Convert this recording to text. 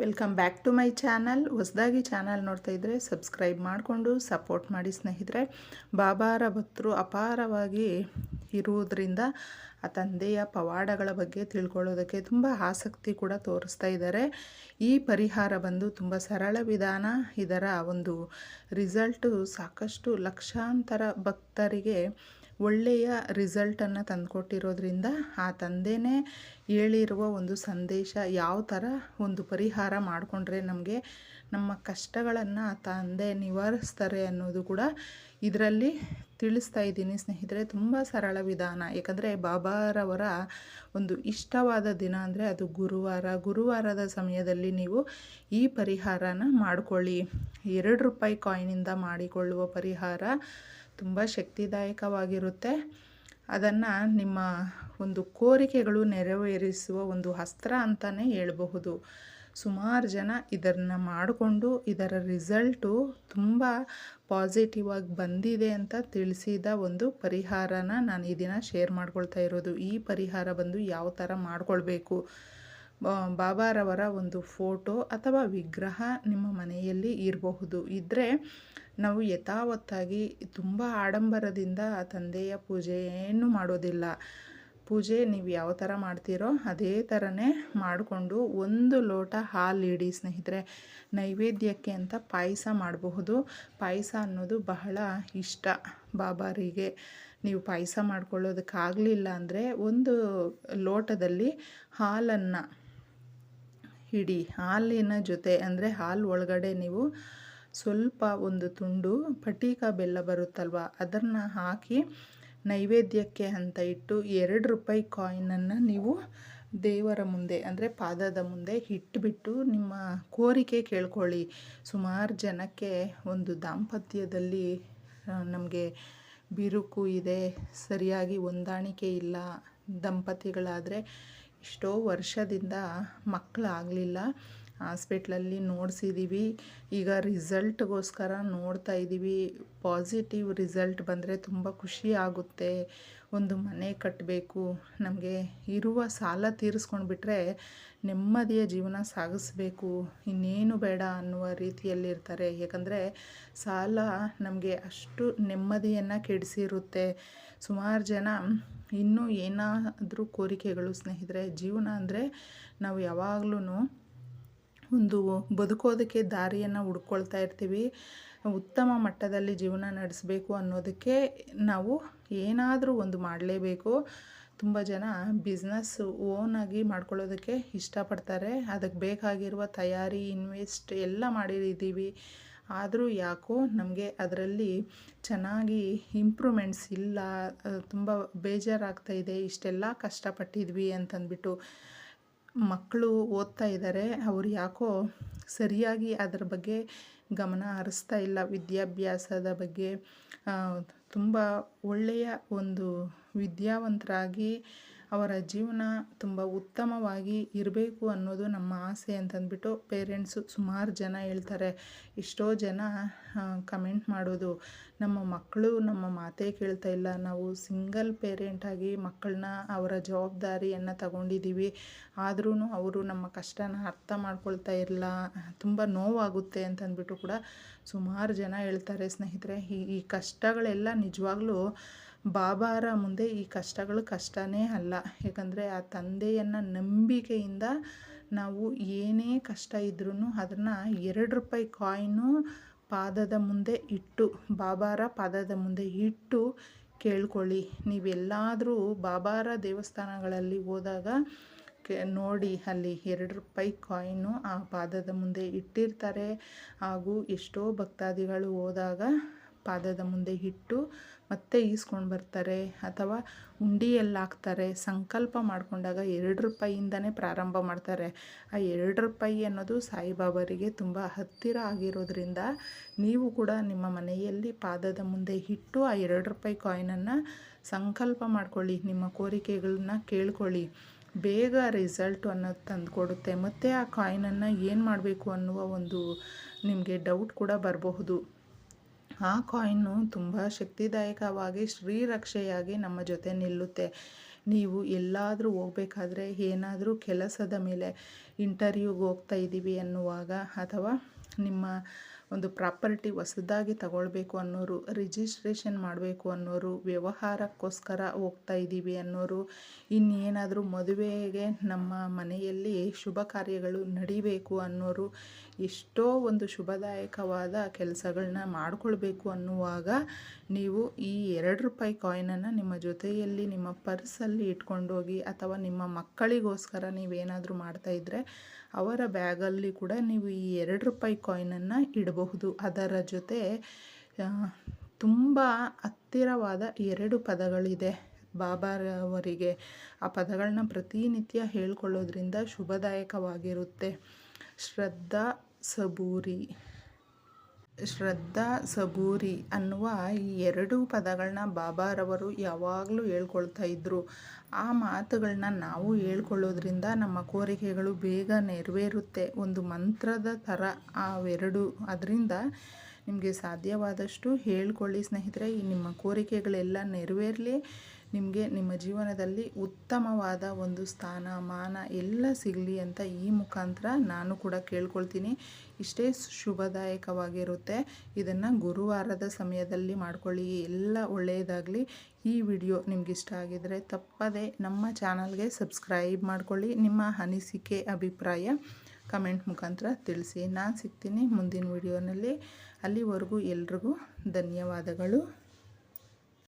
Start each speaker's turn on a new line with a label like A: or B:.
A: Welcome back to my channel. ಹೊಸದಾಗಿ channel ನೋಡ್ತಾ ಇದ್ದರೆ ಸಬ್ಸ್ಕ್ರೈಬ್ ಮಾಡಿಕೊಂಡು ಸಪೋರ್ಟ್ ಮಾಡಿ ಸ್ನೇಹಿತರೆ. ಬಾಬಾರ ಭಕ್ತರು ಅಪಾರವಾಗಿ ಇರುವುದರಿಂದ ಆ ತಂದೆಯ ಪವಾಡಗಳ ಬಗ್ಗೆ ತಿಳ್ಕೊಳ್ಳೋದಕ್ಕೆ ತುಂಬ ಆಸಕ್ತಿ ಕೂಡ ತೋರಿಸ್ತಾ ಇದ್ದಾರೆ. ಈ ಪರಿಹಾರ ಬಂದು ತುಂಬ ಸರಳ ವಿಧಾನ. ಇದರ ಒಂದು ರಿಸಲ್ಟು ಸಾಕಷ್ಟು ಲಕ್ಷಾಂತರ ಭಕ್ತರಿಗೆ ಒಳ್ಳೆಯ ರಿಸಲ್ಟನ್ನು ತಂದುಕೊಟ್ಟಿರೋದ್ರಿಂದ ಆ ತಂದೆನೇ ಹೇಳಿರುವ ಒಂದು ಸಂದೇಶ ಯಾವ ಥರ ಒಂದು ಪರಿಹಾರ ಮಾಡಿಕೊಂಡ್ರೆ ನಮಗೆ ನಮ್ಮ ಕಷ್ಟಗಳನ್ನು ಆ ತಂದೆ ನಿವಾರಿಸ್ತಾರೆ ಅನ್ನೋದು ಕೂಡ ಇದರಲ್ಲಿ ತಿಳಿಸ್ತಾ ಇದ್ದೀನಿ. ಸ್ನೇಹಿತರೆ, ತುಂಬ ಸರಳ ವಿಧಾನ. ಯಾಕಂದರೆ ಬಾಬಾರವರ ಒಂದು ಇಷ್ಟವಾದ ದಿನ ಅಂದರೆ ಅದು ಗುರುವಾರ. ಗುರುವಾರದ ಸಮಯದಲ್ಲಿ ನೀವು ಈ ಪರಿಹಾರನ ಮಾಡಿಕೊಳ್ಳಿ. ಎರಡು ರೂಪಾಯಿ ಕಾಯಿನಿಂದ ಮಾಡಿಕೊಳ್ಳುವ ಪರಿಹಾರ ತುಂಬ ಶಕ್ತಿದಾಯಕವಾಗಿರುತ್ತೆ. ಅದನ್ನು ನಿಮ್ಮ ಒಂದು ಕೋರಿಕೆಗಳು ನೆರವೇರಿಸುವ ಒಂದು ಅಸ್ತ್ರ ಅಂತಲೇ ಹೇಳಬಹುದು. ಸುಮಾರು ಜನ ಇದನ್ನು ಮಾಡಿಕೊಂಡು ಇದರ ರಿಸಲ್ಟು ತುಂಬ ಪಾಸಿಟಿವ್ ಆಗಿ ಬಂದಿದೆ ಅಂತ ತಿಳಿಸಿದ ಒಂದು ಪರಿಹಾರನ ನಾನು ಈ ದಿನ ಶೇರ್ ಮಾಡ್ಕೊಳ್ತಾ ಇರೋದು. ಈ ಪರಿಹಾರ ಬಂದು ಯಾವ ಥರ ಮಾಡ್ಕೊಳ್ಬೇಕು? ಬಾಬಾರವರ ಒಂದು ಫೋಟೋ ಅಥವಾ ವಿಗ್ರಹ ನಿಮ್ಮ ಮನೆಯಲ್ಲಿ ಇರಬಹುದು. ಇದ್ದರೆ ನಾವು ಯಥಾವತ್ತಾಗಿ ತುಂಬ ಆಡಂಬರದಿಂದ ತಂದೆಯ ಪೂಜೆ ಏನು ಮಾಡೋದಿಲ್ಲ. ಪೂಜೆ ನೀವು ಯಾವ ಥರ ಮಾಡ್ತೀರೋ ಅದೇ ಥರನೇ ಮಾಡಿಕೊಂಡು ಒಂದು ಲೋಟ ಹಾಲು ಇಡಿ ಸ್ನೇಹಿತರೆ. ನೈವೇದ್ಯಕ್ಕೆ ಅಂತ ಪಾಯಸ ಮಾಡಬಹುದು. ಪಾಯಸ ಅನ್ನೋದು ಬಹಳ ಇಷ್ಟ ಬಾಬಾರಿಗೆ. ನೀವು ಪಾಯಸ ಮಾಡ್ಕೊಳ್ಳೋದಕ್ಕಾಗಲಿಲ್ಲ ಅಂದರೆ ಒಂದು ಲೋಟದಲ್ಲಿ ಹಾಲನ್ನು ಇಡಿ ಹಾಲಿನ ಜೊತೆ, ಅಂದರೆ ಹಾಲು ಒಳಗಡೆ ನೀವು ಸ್ವಲ್ಪ ಒಂದು ತುಂಡು ಪಟೀಕ ಬೆಲ್ಲ ಬರುತ್ತಲ್ವ, ಅದನ್ನು ಹಾಕಿ ನೈವೇದ್ಯಕ್ಕೆ ಅಂತ ಇಟ್ಟು ಎರಡು ರೂಪಾಯಿ ಕಾಯಿನನ್ನು ನೀವು ದೇವರ ಮುಂದೆ, ಅಂದರೆ ಪಾದದ ಮುಂದೆ ಇಟ್ಬಿಟ್ಟು ನಿಮ್ಮ ಕೋರಿಕೆ ಕೇಳ್ಕೊಳ್ಳಿ. ಸುಮಾರು ಜನಕ್ಕೆ ಒಂದು ದಾಂಪತ್ಯದಲ್ಲಿ ನಮಗೆ ಬಿರುಕು ಇದೆ, ಸರಿಯಾಗಿ ಹೊಂದಾಣಿಕೆ ಇಲ್ಲ, ದಂಪತಿಗಳಾದರೆ ಎಷ್ಟೋ ವರ್ಷದಿಂದ ಮಕ್ಕಳಾಗಲಿಲ್ಲ. ಹಾಸ್ಪಿಟ್ಲಲ್ಲಿ ನೋಡಿಸಿದ್ದೀವಿ ಈಗ ರಿಸಲ್ಟ್ಗೋಸ್ಕರ ನೋಡ್ತಾ ಇದ್ದೀವಿ ಪಾಸಿಟಿವ್ ರಿಸಲ್ಟ್ ಬಂದರೆ ತುಂಬ ಖುಷಿ ಆಗುತ್ತೆ. ಒಂದು ಮನೆ ಕಟ್ಟಬೇಕು ನಮಗೆ ಇರುವ ಸಾಲ ತೀರಿಸ್ಕೊಂಡು ಬಿಟ್ಟರೆ ನೆಮ್ಮದಿಯ ಜೀವನ ಸಾಗಿಸ್ಬೇಕು. ಇನ್ನೇನು ಬೇಡ ಅನ್ನುವ ರೀತಿಯಲ್ಲಿರ್ತಾರೆ. ಯಾಕಂದರೆ ಸಾಲ ನಮಗೆ ಅಷ್ಟು ನೆಮ್ಮದಿಯನ್ನು ಕೆಡಿಸಿರುತ್ತೆ. ಸುಮಾರು ಜನ ಇನ್ನೂ ಏನಾದರೂ ಕೋರಿಕೆಗಳು ಸ್ನೇಹಿತರೆ, ಜೀವನ ಅಂದರೆ ನಾವು ಯಾವಾಗಲೂ ಒಂದು ಬದುಕೋದಕ್ಕೆ ದಾರಿಯನ್ನು ಹುಡ್ಕೊಳ್ತಾ ಇರ್ತೀವಿ. ಉತ್ತಮ ಮಟ್ಟದಲ್ಲಿ ಜೀವನ ನಡೆಸಬೇಕು ಅನ್ನೋದಕ್ಕೆ ನಾವು ಏನಾದರೂ ಒಂದು ಮಾಡಲೇಬೇಕು. ತುಂಬ ಜನ ಬಿಸ್ನೆಸ್ ಓನಾಗಿ ಮಾಡ್ಕೊಳ್ಳೋದಕ್ಕೆ ಇಷ್ಟಪಡ್ತಾರೆ. ಅದಕ್ಕೆ ಬೇಕಾಗಿರುವ ತಯಾರಿ ಇನ್ವೆಸ್ಟ್ ಎಲ್ಲ ಮಾಡಿದ್ದೀವಿ. ಆದರೂ ಯಾಕೋ ನಮಗೆ ಅದರಲ್ಲಿ ಚೆನ್ನಾಗಿ ಇಂಪ್ರೂವ್ಮೆಂಟ್ಸ್ ಇಲ್ಲ ತುಂಬ ಬೇಜಾರಾಗ್ತಾ ಇದೆ, ಇಷ್ಟೆಲ್ಲ ಕಷ್ಟಪಟ್ಟಿದ್ವಿ ಅಂತಂದ್ಬಿಟ್ಟು ಮಕ್ಕಳು ಓದ್ತಾ ಇದ್ದಾರೆ. ಅವ್ರು ಯಾಕೋ ಸರಿಯಾಗಿ ಅದರ ಬಗ್ಗೆ ಗಮನ ಹರಿಸ್ತಾ ಇಲ್ಲ. ವಿದ್ಯಾಭ್ಯಾಸದ ಬಗ್ಗೆ ತುಂಬ ಒಳ್ಳೆಯ ಒಂದು ವಿದ್ಯಾವಂತರಾಗಿ ಅವರ ಜೀವನ ತುಂಬ ಉತ್ತಮವಾಗಿ ಇರಬೇಕು ಅನ್ನೋದು ನಮ್ಮ ಆಸೆ ಅಂತಂದ್ಬಿಟ್ಟು ಪೇರೆಂಟ್ಸು ಸುಮಾರು ಜನ ಹೇಳ್ತಾರೆ. ಎಷ್ಟೋ ಜನ ಕಮೆಂಟ್ ಮಾಡೋದು. ನಮ್ಮ ಮಕ್ಕಳು ನಮ್ಮ ಮಾತೇ ಕೇಳ್ತಾ ಇಲ್ಲ. ನಾವು ಸಿಂಗಲ್ ಪೇರೆಂಟಾಗಿ ಮಕ್ಕಳನ್ನ ಅವರ ಜವಾಬ್ದಾರಿಯನ್ನು ತಗೊಂಡಿದ್ದೀವಿ ಆದ್ರೂ ಅವರು ನಮ್ಮ ಕಷ್ಟನ ಅರ್ಥ ಮಾಡ್ಕೊಳ್ತಾ ಇರಲ್ಲ ತುಂಬ ನೋವಾಗುತ್ತೆ ಅಂತಂದ್ಬಿಟ್ಟು ಕೂಡ ಸುಮಾರು ಜನ ಹೇಳ್ತಾರೆ. ಸ್ನೇಹಿತರೆ, ಈ ಈ ಕಷ್ಟಗಳೆಲ್ಲ ನಿಜವಾಗ್ಲೂ ಬಾಬಾರ ಮುಂದೆ ಈ ಕಷ್ಟಗಳು ಕಷ್ಟನೇ ಅಲ್ಲ. ಯಾಕಂದರೆ ಆ ತಂದೆಯನ್ನು ನಂಬಿಕೆಯಿಂದ ನಾವು ಏನೇ ಕಷ್ಟ ಇದ್ರೂ ಅದನ್ನು ಎರಡು ರೂಪಾಯಿ ಕಾಯಿನು ಪಾದದ ಮುಂದೆ ಇಟ್ಟು, ಬಾಬಾರ ಪಾದದ ಮುಂದೆ ಇಟ್ಟು ಕೇಳ್ಕೊಳ್ಳಿ. ನೀವೆಲ್ಲಾದರೂ ಬಾಬಾರ ದೇವಸ್ಥಾನಗಳಲ್ಲಿ ಹೋದಾಗ ನೋಡಿ ಅಲ್ಲಿ ಎರಡು ರೂಪಾಯಿ ಕಾಯಿನು ಆ ಪಾದದ ಮುಂದೆ ಇಟ್ಟಿರ್ತಾರೆ. ಹಾಗೂ ಎಷ್ಟೋ ಭಕ್ತಾದಿಗಳು ಹೋದಾಗ ಪಾದದ ಮುಂದೆ ಇಟ್ಟು ಮತ್ತೆ ಈಸ್ಕೊಂಡು ಬರ್ತಾರೆ ಅಥವಾ ಉಂಡಿಯಲ್ಲಿ ಹಾಕ್ತಾರೆ ಸಂಕಲ್ಪ ಮಾಡಿಕೊಂಡಾಗ ಎರಡು ರೂಪಾಯಿಯಿಂದನೇ ಪ್ರಾರಂಭ ಮಾಡ್ತಾರೆ. ಆ ಎರಡು ರೂಪಾಯಿ ಅನ್ನೋದು ಸಾಯಿಬಾಬರಿಗೆ ತುಂಬ ಹತ್ತಿರ ಆಗಿರೋದ್ರಿಂದ ನೀವು ಕೂಡ ನಿಮ್ಮ ಮನೆಯಲ್ಲಿ ಪಾದದ ಮುಂದೆ ಇಟ್ಟು ಆ ಎರಡು ರೂಪಾಯಿ ಕಾಯಿನನ್ನು ಸಂಕಲ್ಪ ಮಾಡ್ಕೊಳ್ಳಿ. ನಿಮ್ಮ ಕೋರಿಕೆಗಳನ್ನ ಕೇಳ್ಕೊಳ್ಳಿ. ಬೇಗ ರಿಸಲ್ಟ್ ಅನ್ನೋದು ತಂದು ಕೊಡುತ್ತೆ ಮತ್ತು ಆ ಕಾಯಿನನ್ನು ಏನು ಮಾಡಬೇಕು ಅನ್ನುವ ಒಂದು ನಿಮಗೆ ಡೌಟ್ ಕೂಡ ಬರಬಹುದು. ಆ ಕಾಯಿನ್ನು ತುಂಬ ಶಕ್ತಿದಾಯಕವಾಗಿ ಶ್ರೀರಕ್ಷೆಯಾಗಿ ನಮ್ಮ ಜೊತೆ ನಿಲ್ಲುತ್ತೆ. ನೀವು ಎಲ್ಲಾದರೂ ಹೋಗ್ಬೇಕಾದ್ರೆ ಏನಾದರೂ ಕೆಲಸದ ಮೇಲೆ ಇಂಟರ್ವ್ಯೂಗೆ ಹೋಗ್ತಾ ಇದ್ದೀವಿ ಅನ್ನುವಾಗ ಅಥವಾ ನಿಮ್ಮ ಒಂದು ಪ್ರಾಪರ್ಟಿ ಹೊಸದಾಗಿ ತಗೊಳ್ಬೇಕು ಅನ್ನೋರು, ರಿಜಿಸ್ಟ್ರೇಷನ್ ಮಾಡಬೇಕು ಅನ್ನೋರು, ವ್ಯವಹಾರಕ್ಕೋಸ್ಕರ ಹೋಗ್ತಾ ಇದ್ದೀವಿ ಅನ್ನೋರು, ಇನ್ನೇನಾದರೂ ಮದುವೆಗೆ ನಮ್ಮ ಮನೆಯಲ್ಲಿ ಶುಭ ಕಾರ್ಯಗಳು ನಡಿಬೇಕು ಅನ್ನೋರು ಎಷ್ಟೋ ಒಂದು ಶುಭದಾಯಕವಾದ ಕೆಲಸಗಳನ್ನ ಮಾಡಿಕೊಳ್ಬೇಕು ಅನ್ನುವಾಗ ನೀವು ಈ ಎರಡು ರೂಪಾಯಿ ಕಾಯಿನನ್ನು ನಿಮ್ಮ ಜೊತೆಯಲ್ಲಿ ನಿಮ್ಮ ಪರ್ಸಲ್ಲಿ ಇಟ್ಕೊಂಡೋಗಿ ಅಥವಾ ನಿಮ್ಮ ಮಕ್ಕಳಿಗೋಸ್ಕರ ನೀವೇನಾದರೂ ಇದ್ದರೆ ಅವರ ಬ್ಯಾಗಲ್ಲಿ ಕೂಡ ನೀವು ಈ ಎರಡು ರೂಪಾಯಿ ಕಾಯಿನನ್ನು ಇಡಬಹುದು. ಅದರ ಜೊತೆ ತುಂಬ ಹತ್ತಿರವಾದ ಎರಡು ಪದಗಳಿದೆ. ಬಾಬಾರವರಿಗೆ ಆ ಪದಗಳನ್ನ ಪ್ರತಿನಿತ್ಯ ಹೇಳ್ಕೊಳ್ಳೋದ್ರಿಂದ ಶುಭದಾಯಕವಾಗಿರುತ್ತೆ. ಶ್ರದ್ಧಾ ಸಬೂರಿ. ಶ್ರದ್ಧಾ ಸಬೂರಿ ಅನ್ನುವ ಈ ಎರಡು ಪದಗಳನ್ನ ಬಾಬಾರವರು ಯಾವಾಗಲೂ ಹೇಳ್ಕೊಳ್ತಾ ಇದ್ದರು ಆ ಮಾತುಗಳನ್ನ ನಾವು ಹೇಳ್ಕೊಳ್ಳೋದ್ರಿಂದ ನಮ್ಮ ಕೋರಿಕೆಗಳು ಬೇಗ ನೆರವೇರುತ್ತೆ. ಒಂದು ಮಂತ್ರದ ಥರ ಅವೆರಡು ಅದರಿಂದ ನಿಮಗೆ ಸಾಧ್ಯವಾದಷ್ಟು ಹೇಳ್ಕೊಳ್ಳಿ ಸ್ನೇಹಿತರೆ. ಈ ನಿಮ್ಮ ಕೋರಿಕೆಗಳೆಲ್ಲ ನೆರವೇರಲಿ. ನಿಮಗೆ ನಿಮ್ಮ ಜೀವನದಲ್ಲಿ ಉತ್ತಮವಾದ ಒಂದು ಸ್ಥಾನ, ಮಾನ ಎಲ್ಲ ಸಿಗಲಿ ಅಂತ ಈ ಮುಖಾಂತರ ನಾನು ಕೂಡ ಕೇಳ್ಕೊಳ್ತೀನಿ. ಇಷ್ಟೇ ಶುಭದಾಯಕವಾಗಿರುತ್ತೆ. ಇದನ್ನು ಗುರುವಾರದ ಸಮಯದಲ್ಲಿ ಮಾಡ್ಕೊಳ್ಳಿ. ಎಲ್ಲ ಒಳ್ಳೆಯದಾಗಲಿ. ಈ ವಿಡಿಯೋ ನಿಮ್ಗೆ ಇಷ್ಟ ಆಗಿದರೆ ತಪ್ಪದೇ ನಮ್ಮ ಚಾನಲ್ಗೆ ಸಬ್ಸ್ಕ್ರೈಬ್ ಮಾಡ್ಕೊಳ್ಳಿ. ನಿಮ್ಮ ಅನಿಸಿಕೆ, ಅಭಿಪ್ರಾಯ ಕಮೆಂಟ್ ಮುಖಾಂತರ ತಿಳಿಸಿ. ನಾನು ಸಿಗ್ತೀನಿ ಮುಂದಿನ ವಿಡಿಯೋನಲ್ಲಿ. ಅಲ್ಲಿವರೆಗೂ ಎಲ್ರಿಗೂ ಧನ್ಯವಾದಗಳು.